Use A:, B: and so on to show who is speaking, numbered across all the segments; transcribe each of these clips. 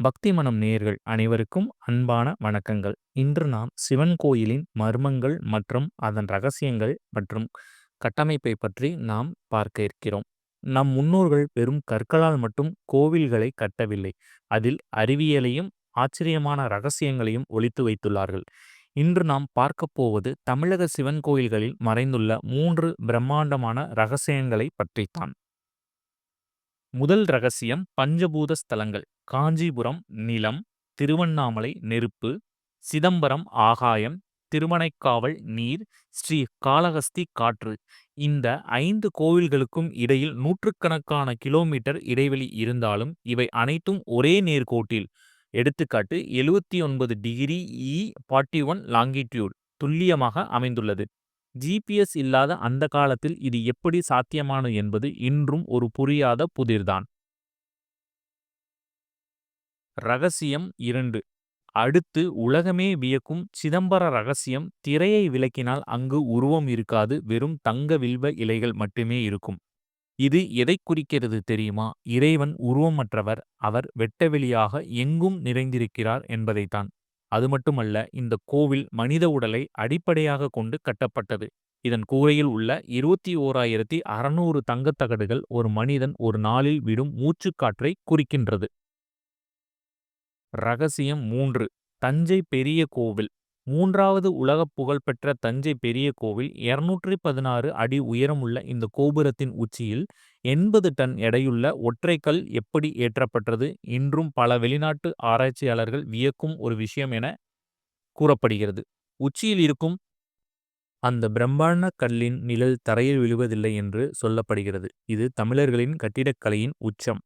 A: பக்தி மனம் நேயர்கள் அனைவருக்கும் அன்பான வணக்கங்கள். இன்று நாம் சிவன் கோயிலின் மர்மங்கள் மற்றும் அதன் ரகசியங்கள் மற்றும் கட்டமைப்பை பற்றி நாம் பார்க்க இருக்கிறோம். நம் முன்னோர்கள் வெறும் கற்களால் மட்டும் கோவில்களை கட்டவில்லை. அதில் அறிவியலையும் ஆச்சரியமான ரகசியங்களையும் ஒழித்து வைத்துள்ளார்கள். இன்று நாம் பார்க்கப் போவது தமிழக சிவன் கோயில்களில் மறைந்துள்ள மூன்று பிரம்மாண்டமான ரகசியங்களை பற்றித்தான். முதல் ரகசியம் பஞ்சபூத ஸ்தலங்கள். காஞ்சிபுரம் நிலம் திருவண்ணாமலை நெருப்பு சிதம்பரம் ஆகாயம் திருமணைக்காவல் நீர் ஸ்ரீ காளஹஸ்தி காற்று. இந்த ஐந்து கோவில்களுக்கும் இடையில் நூற்றுக்கணக்கான கிலோமீட்டர் இடைவெளி இருந்தாலும் இவை அனைத்தும் ஒரே நேர்கோட்டில். எடுத்துக்காட்டு எழுவத்தி ஒன்பது degree E forty one longitude துல்லியமாக அமைந்துள்ளது. ஜிபிஎஸ் இல்லாத அந்த காலத்தில் இது எப்படி சாத்தியமானது என்பது இன்றும் ஒரு புரியாத புதிர்தான். ரகசியம் இரண்டு. அடுத்து உலகமே வியக்கும் சிதம்பர ரகசியம் திரையை விளக்கினால் அங்கு உருவம் இருக்காது வெறும் தங்க வில்வ இலைகள் மட்டுமே இருக்கும். இது எதை குறிக்கிறது தெரியுமா? இறைவன் உருவமற்றவர் அவர் வெட்டவெளியாக எங்கும் நிறைந்திருக்கிறார் என்பதைத்தான். அது மட்டுமல்ல இந்த கோவில் மனித உடலை அடிப்படையாக கொண்டு கட்டப்பட்டது. இதன் கூரையில் உள்ள இருபத்தி ஓராயிரத்தி அறுநூறு தங்கத்தகடுகள் ஒரு மனிதன் ஒரு நாளில் விடும் மூச்சுக்காற்றை குறிக்கின்றது. ரகசியம் மூன்று. தஞ்சை பெரிய கோவில். மூன்றாவது உலக புகழ்பெற்ற தஞ்சை பெரிய கோவில் இருநூற்றி பதினாறு அடி உயரமுள்ள இந்த கோபுரத்தின் உச்சியில் எண்பது டன் எடையுள்ள ஒற்றைக்கல் எப்படி ஏற்றப்பட்டது? இன்றும் பல வெளிநாட்டு ஆராய்ச்சியாளர்கள் வியக்கும் ஒரு விஷயம் என கூறப்படுகிறது. உச்சியில் இருக்கும் அந்த பிரம்மாண்ட கல்லின் நிழல் தரையில் விழுவதில்லை என்று சொல்லப்படுகிறது. இது தமிழர்களின் கட்டிடக்கலையின் உச்சம்.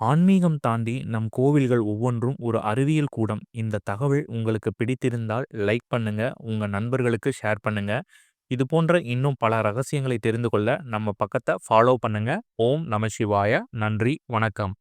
A: ஆன்மீகம் தாண்டி நம் கோவில்கள் ஒவ்வொன்றும் ஒரு அறிவியல் கூடம். இந்த தகவல் உங்களுக்கு பிடித்திருந்தால் லைக் பண்ணுங்க உங்க நண்பர்களுக்கு ஷேர் பண்ணுங்க. இது போன்ற இன்னும் பல ரகசியங்களை தெரிந்து கொள்ள நம்ம பக்கத்தை ஃபாலோ பண்ணுங்க. ஓம் நம சிவாய. நன்றி வணக்கம்.